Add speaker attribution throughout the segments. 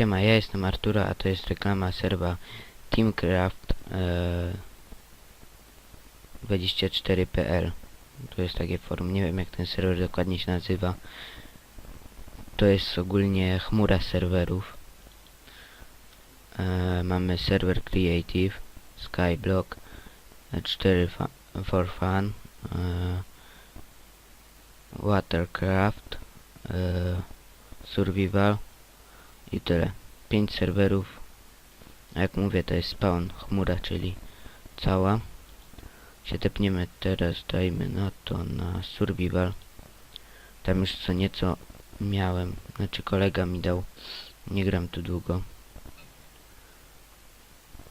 Speaker 1: ja jestem Artura, a to jest reklama serwa Teamcraft e, 24.pl To jest takie forum, nie wiem jak ten serwer dokładnie się nazywa. To jest ogólnie chmura serwerów. E, mamy serwer Creative, Skyblock, 4 fa for Fun, e, Watercraft, e, Survival i tyle. 5 serwerów. A jak mówię, to jest spawn chmura, czyli cała. Się tepniemy teraz, dajmy na to na survival. Tam już co nieco miałem, znaczy kolega mi dał. Nie gram tu długo.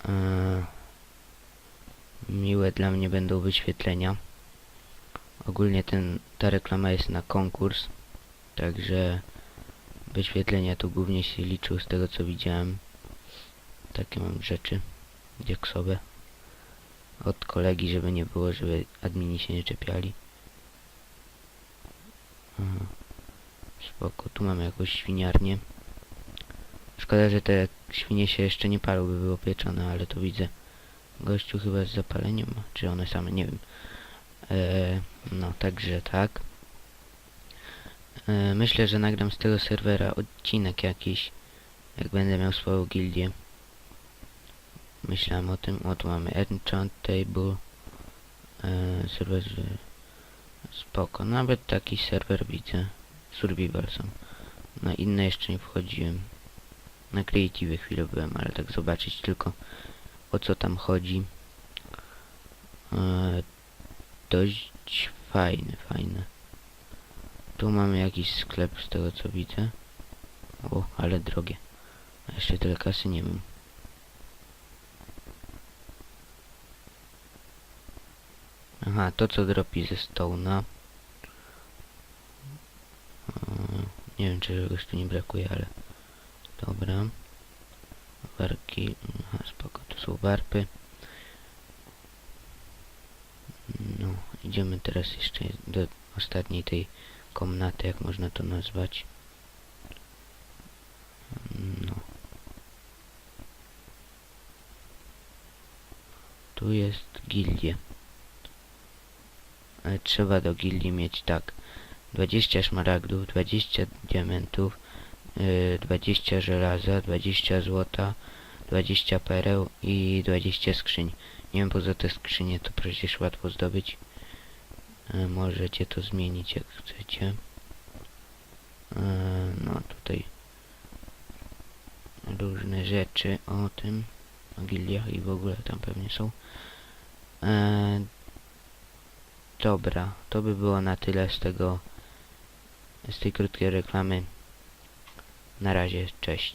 Speaker 1: Eee, miłe dla mnie będą wyświetlenia. Ogólnie ten, ta reklama jest na konkurs, także wyświetlenia to głównie się liczył z tego co widziałem. Takie mam rzeczy diaksowe od kolegi, żeby nie było, żeby admini się nie czepiali. Aha. Spoko, tu mamy jakąś świniarnię. Szkoda, że te świnie się jeszcze nie palą, by było pieczone, ale to widzę. Gościu chyba z zapaleniem czy one same, nie wiem. Eee, no, także tak. Eee, myślę, że nagram z tego serwera odcinek jakiś, jak będę miał swoją gildię. Myślałem o tym, o tu mamy enchant table, eee, serwer, spoko, nawet taki serwer widzę, survival są. Na inne jeszcze nie wchodziłem. Na creative chwilę byłem, ale tak zobaczyć tylko o co tam chodzi. Eee, dość fajne, fajne. Tu mamy jakiś sklep z tego co widzę. O, ale drogie. A jeszcze tyle kasy nie mam. Aha, to co dropi ze Stone'a. Nie wiem, czy czegoś tu nie brakuje, ale... Dobra. Warki... Aha, spoko, to są warpy. No, idziemy teraz jeszcze do ostatniej tej komnaty, jak można to nazwać. No. Tu jest gildia. Ale trzeba do gildii mieć tak 20 szmaragdów, 20 diamentów, yy, 20 żelaza, 20 złota, 20 pereł i 20 skrzyń. Nie wiem, poza te skrzynie to przecież łatwo zdobyć. E, możecie to zmienić jak chcecie. E, no tutaj różne rzeczy o tym, o gildiach i w ogóle tam pewnie są. E, dobra, to by było na tyle z tego, z tej krótkiej reklamy. Na razie, cześć.